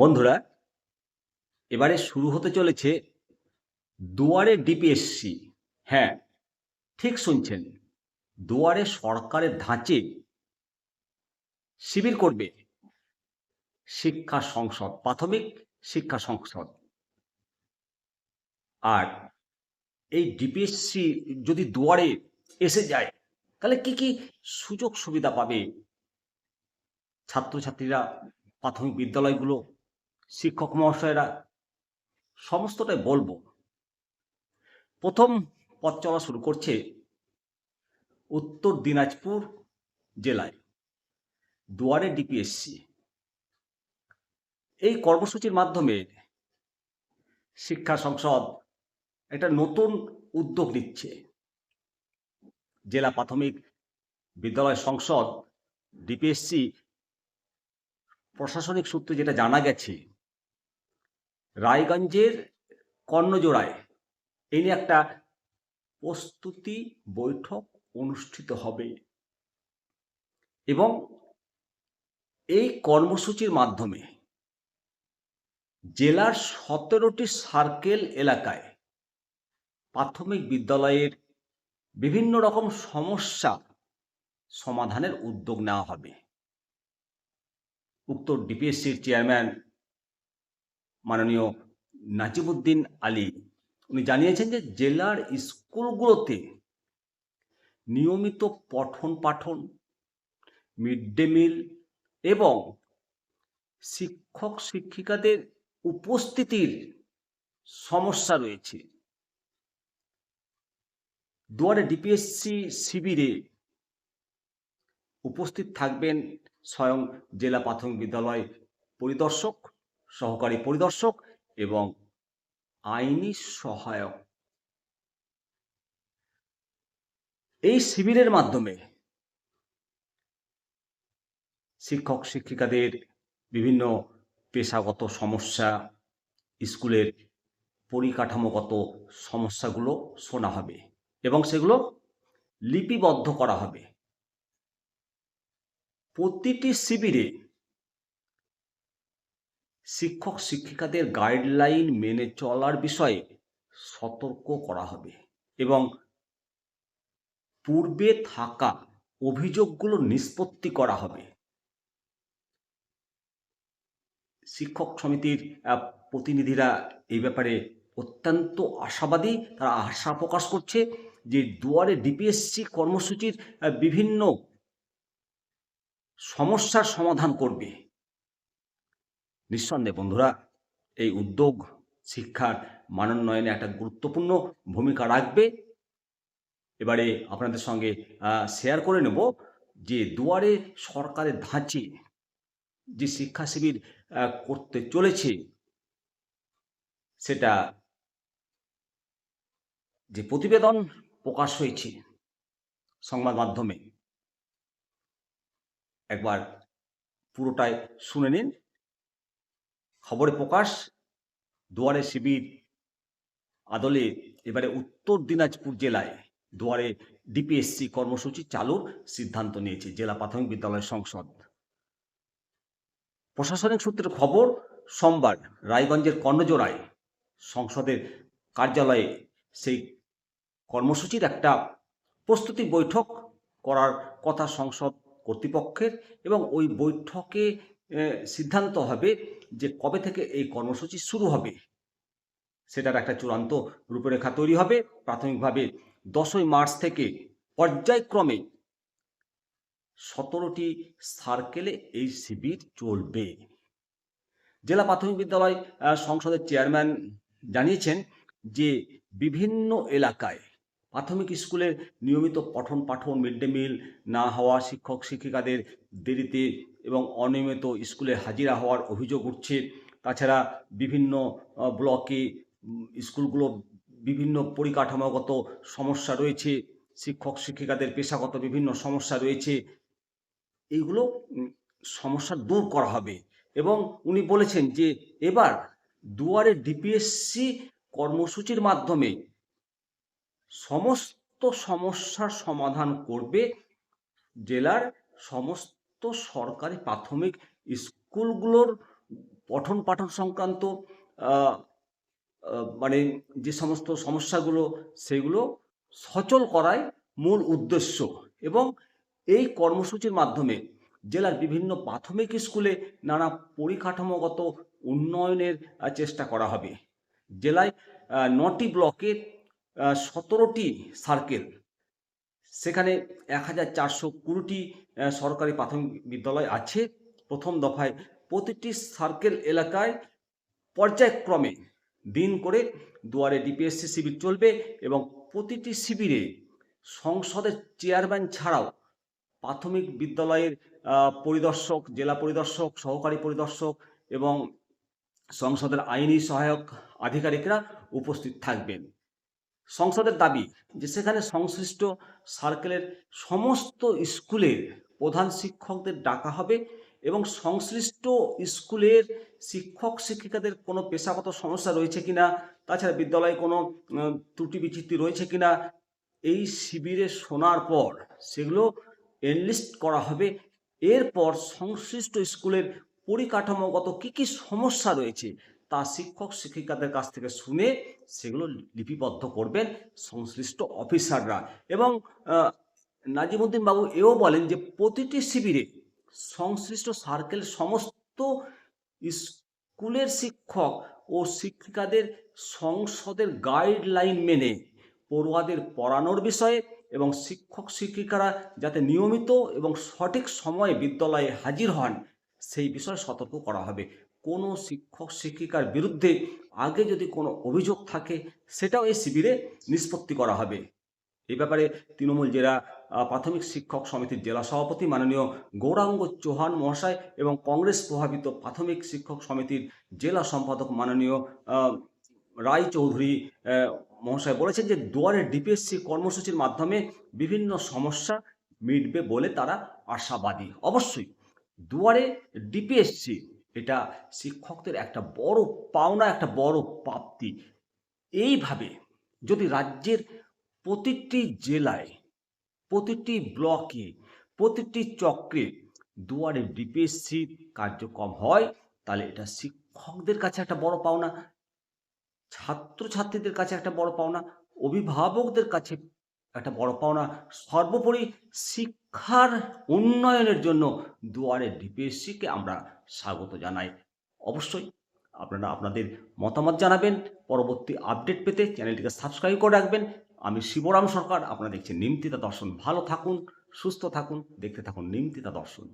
বন্ধুরা, এবারে শুরু হতে চলেছে দুয়ারে ডিপিএসসি। হ্যাঁ ঠিক শুনছেন, দুয়ারে সরকারের ধাঁচে শিবির করবে শিক্ষা সংসদ, প্রাথমিক শিক্ষা সংসদ। আর এই ডিপিএসসি যদি দুয়ারে এসে যায়, তাহলে কি কি সুযোগ সুবিধা পাবে ছাত্রছাত্রীরা প্রাথমিক বিদ্যালয়গুলো? শিক্ষক মহাশয়রা সমস্তটাই বলব। প্রথম পথ চলা শুরু করছে উত্তর দিনাজপুর জেলায়, দুয়ারে ডিপিএসসি। এই কর্মসূচির মাধ্যমে শিক্ষা সংসদ একটা নতুন উদ্যোগ নিচ্ছে। জেলা প্রাথমিক বিদ্যালয় সংসদ, ডিপিএসসি, প্রশাসনিক সূত্রে যেটা জানা গেছে রায়গঞ্জের কর্ণজোড়ায় এই নিয়ে একটা প্রস্তুতি বৈঠক অনুষ্ঠিত হবে। এবং এই কর্মসূচির মাধ্যমে জেলার সতেরোটি সার্কেল এলাকায় প্রাথমিক বিদ্যালয়ের বিভিন্ন রকম সমস্যা সমাধানের উদ্যোগ নেওয়া হবে। উক্ত ডিপিএসসির চেয়ারম্যান মাননীয় নাজিমুদ্দিন আলী। উনি জানিয়েছেন যে জেলার স্কুলগুলোতে নিয়মিত পঠন পাঠন, মিড ডে মিল এবং শিক্ষক শিক্ষিকাদের উপস্থিতির সমস্যা রয়েছে। দুয়ারে ডিপিএসসি শিবিরে উপস্থিত থাকবেন স্বয়ং জেলা প্রাথমিক বিদ্যালয় পরিদর্শক সহকারী পরিদর্শক এবং আইনি সহায়ক। এই শিবিরের মাধ্যমে শিক্ষক, শিক্ষিকাদের বিভিন্ন পেশাগত সমস্যা, স্কুলের পরিকাঠামোগত সমস্যাগুলো শোনা হবে এবং সেগুলো লিপিবদ্ধ করা হবে। প্রতিটি শিবিরে শিক্ষক শিক্ষিকাদের গাইডলাইন মেনে চলার বিষয়ে সতর্ক করা হবে এবং পূর্বে থাকা অভিযোগগুলো নিষ্পত্তি করা হবে। শিক্ষক সমিতির প্রতিনিধিরা এই ব্যাপারে অত্যন্ত আশাবাদী। তারা আশা প্রকাশ করছে যে দুয়ারে ডিপিএসসি কর্মসূচির বিভিন্ন সমস্যার সমাধান করবে। নিঃসন্দেহে বন্ধুরা, এই উদ্যোগ, শিক্ষার মানোন্নয়নে একটা গুরুত্বপূর্ণ ভূমিকা রাখবে। এবারে আপনাদের সঙ্গে শেয়ার করে নেব যে দুয়ারে সরকারের ধাঁচে যে শিক্ষা শিবির করতে চলেছে, সেটা যে প্রতিবেদন প্রকাশ হয়েছে সংবাদ মাধ্যমে, একবার পুরোটাই শুনে নিন। খবরে প্রকাশ, দুয়ারে শিবির, আদলে এবারে উত্তর দিনাজপুর জেলায় দুয়ারে ডিপিএসসি কর্মসূচি চালুর সিদ্ধান্ত নিয়েছে জেলা প্রাথমিক বিদ্যালয় সংসদ। প্রশাসনিক সূত্রের খবর, সোমবার রায়গঞ্জের কর্ণজোড়ায় সংসদের কার্যালয়ে সেই কর্মসূচির একটা প্রস্তুতি বৈঠক করার কথা সংসদ কর্তৃপক্ষের এবং ওই বৈঠকে সিদ্ধান্ত হবে যে কবে থেকে এই কর্মসূচি শুরু হবে, সেটার একটা চূড়ান্ত রূপরেখা তৈরি হবে। প্রাথমিকভাবে দশই মার্চ থেকে পর্যায়ক্রমে সতেরোটি সার্কেলে এই শিবির চলবে। জেলা প্রাথমিক বিদ্যালয় সংসদের চেয়ারম্যান জানিয়েছেন যে বিভিন্ন এলাকায় প্রাথমিক স্কুলের নিয়মিত পঠন পাঠন মিড ডে মিল না হওয়া শিক্ষক শিক্ষিকাদের দেরিতে এবং অনিয়মিত স্কুলে হাজিরা হওয়ার অভিযোগ উঠছে। তাছাড়া বিভিন্ন ব্লকে স্কুলগুলো বিভিন্ন পরিকাঠামোগত সমস্যা রয়েছে, শিক্ষক, শিক্ষিকাদের পেশাগত বিভিন্ন সমস্যা রয়েছে। এইগুলো সমস্যা দূর করা হবে। এবং উনি বলেছেন যে, এবার দুয়ারে ডিপিএসসি কর্মসূচির মাধ্যমে সমস্ত সমস্যার সমাধান করবে জেলার সমস্ত সরকারি প্রাথমিক স্কুলগুলোর পঠন পাঠন সংক্রান্ত মানে যে সমস্ত সমস্যাগুলো, সেগুলো সচল করাই মূল উদ্দেশ্য। এবং এই কর্মসূচির মাধ্যমে জেলার বিভিন্ন প্রাথমিক স্কুলে নানা পরিকাঠামোগত উন্নয়নের চেষ্টা করা হবে। জেলায় নটি ব্লকের সতেরোটি সার্কেল সেখানে এক হাজার চারশো কুড়িটি সরকারি প্রাথমিক বিদ্যালয় আছে। প্রথম দফায় প্রতিটি সার্কেল এলাকায় পর্যায়ক্রমে দিন করে দুয়ারে ডিপিএসসি শিবির চলবে এবং প্রতিটি শিবিরে সংসদের চেয়ারম্যান ছাড়াও প্রাথমিক বিদ্যালয়ের পরিদর্শক, জেলা পরিদর্শক, সহকারী পরিদর্শক এবং সংসদের আইনি সহায়ক আধিকারিকরা উপস্থিত থাকবেন। সংসদের দাবি যে সেখানে সংশ্লিষ্ট সার্কেলের সমস্ত স্কুলের প্রধান শিক্ষকদের ডাকা হবে এবং সংশ্লিষ্ট স্কুলের শিক্ষক শিক্ষিকাদের কোনো পেশাগত সমস্যা রয়েছে কিনা, তাছাড়া বিদ্যালয়ে কোনো ত্রুটি বিচিত্তি রয়েছে কিনা, এই শিবিরে শোনার পর সেগুলো এনলিস্ট করা হবে। এরপর সংশ্লিষ্ট স্কুলের পরিকাঠামোগত কি কি সমস্যা রয়েছে তা শিক্ষক শিক্ষিকাদের কাছ থেকে শুনে সেগুলো লিপিবদ্ধ করবেন সংশ্লিষ্ট অফিসাররা। এবং নাজিমুদ্দিন বাবু এও বলেন যে প্রতিটি শিবিরে সংশ্লিষ্ট সার্কেল সমস্ত স্কুলের শিক্ষক ও শিক্ষিকাদের সংসদের গাইডলাইন মেনে পড়ুয়াদের পড়ানোর বিষয়ে এবং শিক্ষক শিক্ষিকারা যাতে নিয়মিত এবং সঠিক সময়ে বিদ্যালয়ে হাজির হন, সেই বিষয়ে সতর্ক করা হবে। কোনো শিক্ষক, শিক্ষিকার বিরুদ্ধে আগে যদি কোনো অভিযোগ থাকে, সেটাও এই শিবিরে নিষ্পত্তি করা হবে। এই ব্যাপারে তৃণমূল জেলা প্রাথমিক শিক্ষক সমিতির জেলা সভাপতি মাননীয় গৌরাঙ্গ চৌহান মহাশয় এবং কংগ্রেস প্রভাবিত প্রাথমিক শিক্ষক সমিতির জেলা সম্পাদক মাননীয় রায় চৌধুরী মহাশয় বলেছেন যে দুয়ারে ডিপিএসসি কর্মসূচির মাধ্যমে বিভিন্ন সমস্যা মিটবে বলে তারা আশাবাদী। অবশ্যই দুয়ারে ডিপিএসসি এটা শিক্ষকদের একটা বড় পাওনা, একটা বড় প্রাপ্তি। এইভাবে যদি রাজ্যের প্রতিটি জেলায়, প্রতিটি ব্লকে, প্রতিটি চক্রে দুয়ারে ডিপিএসসি কার্যক্রম হয়, তাহলে এটা শিক্ষকদের কাছে একটা বড় পাওনা, ছাত্রছাত্রীদের কাছে একটা বড় পাওনা, অভিভাবকদের কাছে একটা বড় পাওনা। সর্বোপরি শিক্ষার উন্নয়নের জন্য দুয়ারে ডিপিএসসিকে আমরা স্বাগত জানাই। অবশ্যই আপনারা আপনাদের মতামত জানাবেন, পরবর্তী আপডেট পেতে চ্যানেলটিকে সাবস্ক্রাইব করে রাখবেন। আমি শিবরাম সরকার, আপনারা দেখছেন নিমতিতা দর্শন। ভালো থাকুন, সুস্থ থাকুন, দেখতে থাকুন নিমতিতা দর্শন।